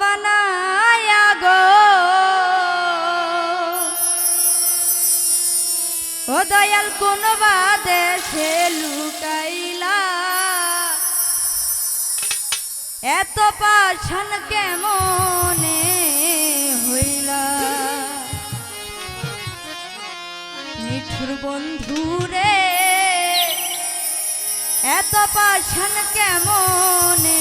বানায়া গো। ও দয়াল, কোন বাদে সে লুকাইলা এত পাশান কেমনে হইলা? নিঠুর বন্ধুরে এত পাশান কেমনে